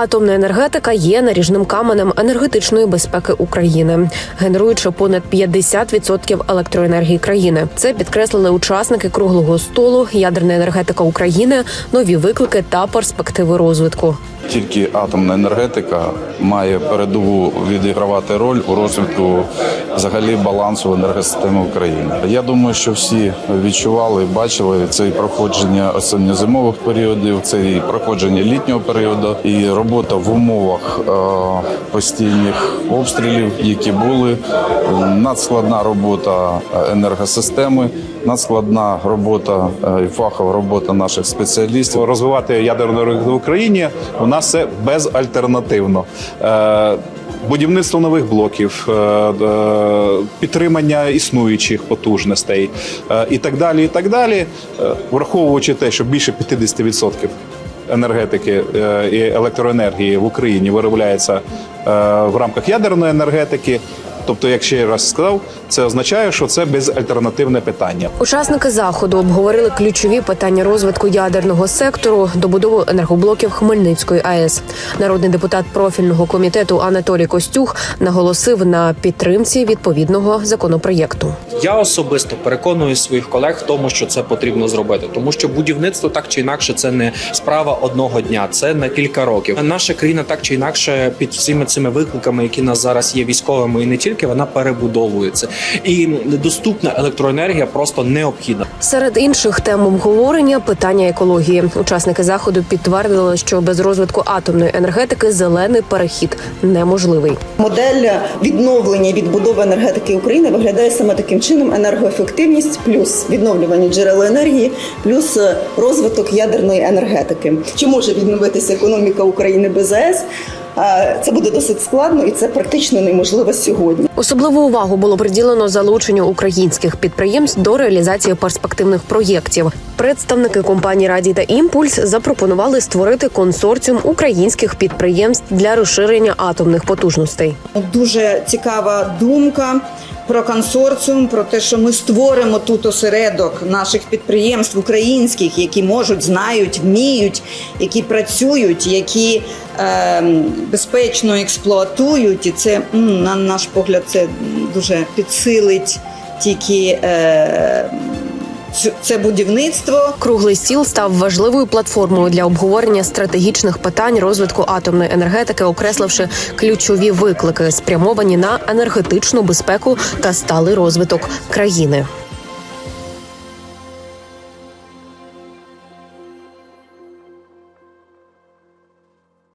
Атомна енергетика є наріжним каменем енергетичної безпеки України, генеруючи понад 50% електроенергії країни. Це підкреслили учасники круглого столу Ядерна енергетика України, нові виклики та перспективи розвитку. Тільки атомна енергетика має передову відігравати роль у розвитку взагалі балансу енергосистеми України. Я думаю, що всі відчували бачили це і проходження осінньо-зимових періодів, це і проходження літнього періоду, і робота в умовах е, постійних обстрілів, які були надскладна робота енергосистеми, надскладна робота е, і фахова робота наших спеціалістів. розвивати ядерну енергетику в Україні нас це безальтернативно. Е, Будівництво нових блоків, е, е, підтримання існуючих потужностей і так далі. І так далі, враховуючи те, що більше 50% енергетики і електроенергії в Україні виробляється в рамках ядерної енергетики. Тобто, як ще раз сказав, це означає, що це безальтернативне питання. Учасники заходу обговорили ключові питання розвитку ядерного сектору, добудову енергоблоків Хмельницької АЕС. Народний депутат профільного комітету Анатолій Костюх наголосив на підтримці відповідного законопроєкту. Я особисто переконую своїх колег в тому, що це потрібно зробити, тому що будівництво так чи інакше це не справа одного дня, це на кілька років. Наша країна так чи інакше під всіми цими викликами, які нас зараз є військовими, і не тільки вона перебудовується, і доступна електроенергія просто необхідна. Серед інших тем обговорення питання екології. Учасники заходу підтвердили, що без розвитку атомної енергетики зелений перехід неможливий. Модель відновлення і відбудови енергетики України виглядає саме таким чином: енергоефективність, плюс відновлювані джерела енергії, плюс розвиток ядерної енергетики. Чи може відновитися економіка України без АЕС? Це буде досить складно, і це практично неможливо сьогодні. Особливу увагу було приділено залученню українських підприємств до реалізації перспективних проєктів. Представники компанії Раді та Імпульс запропонували створити консорціум українських підприємств для розширення атомних потужностей. Дуже цікава думка про консорціум, про те, що ми створимо тут осередок наших підприємств українських, які можуть, знають, вміють, які працюють, які е, безпечно експлуатують, і це на наш погляд це дуже підсилить тільки. Е, це будівництво. Круглий стіл став важливою платформою для обговорення стратегічних питань розвитку атомної енергетики, окресливши ключові виклики, спрямовані на енергетичну безпеку та сталий розвиток країни.